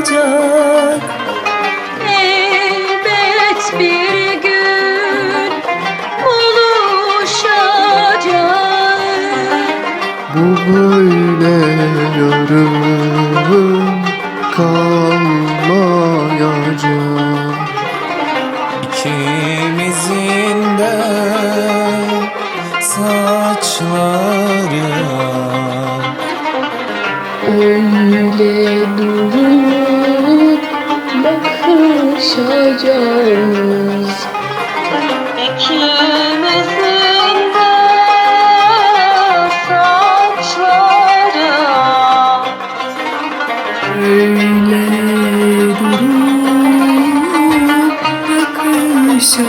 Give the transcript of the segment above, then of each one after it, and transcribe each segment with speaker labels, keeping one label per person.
Speaker 1: olacak.
Speaker 2: Elbet bir gün
Speaker 3: buluşacak Bu böyle yarım kalmayacak. İkimizin de saçları Öyle durur bakışacağız
Speaker 2: İkimizin de
Speaker 3: saçları Öyle durup bakışacağız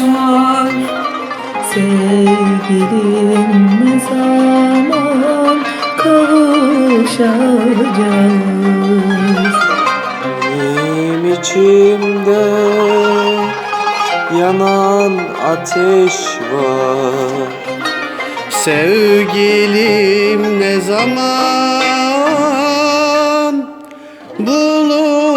Speaker 3: var Sevgilim ne zaman kavuşacağız?
Speaker 2: Benim içimde yanan ateş var.
Speaker 1: Sevgilim ne zaman buluşacak